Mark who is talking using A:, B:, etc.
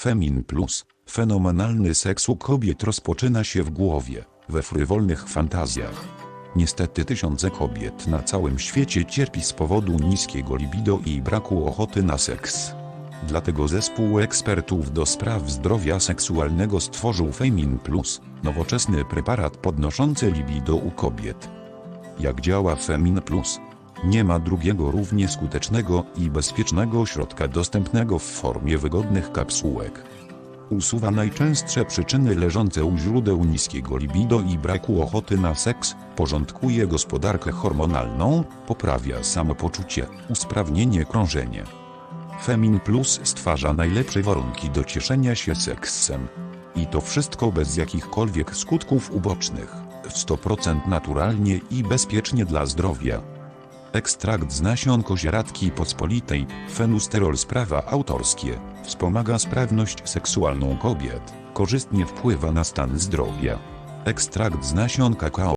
A: Femin Plus. Fenomenalny seks u kobiet rozpoczyna się w głowie, we frywolnych fantazjach. Niestety tysiące kobiet na całym świecie cierpi z powodu niskiego libido i braku ochoty na seks. Dlatego zespół ekspertów do spraw zdrowia seksualnego stworzył Femin Plus, nowoczesny preparat podnoszący libido u kobiet. Jak działa Femin Plus? Nie ma drugiego równie skutecznego i bezpiecznego środka dostępnego w formie wygodnych kapsułek. Usuwa najczęstsze przyczyny leżące u źródeł niskiego libido i braku ochoty na seks, porządkuje gospodarkę hormonalną, poprawia samopoczucie, usprawnienie krążenia. Femin Plus stwarza najlepsze warunki do cieszenia się seksem. I to wszystko bez jakichkolwiek skutków ubocznych, w 100% naturalnie i bezpiecznie dla zdrowia. Ekstrakt z nasion kozieradki pospolitej, fenusterol sprawa autorskie, wspomaga sprawność seksualną kobiet, korzystnie wpływa na stan zdrowia. Ekstrakt z nasion kakao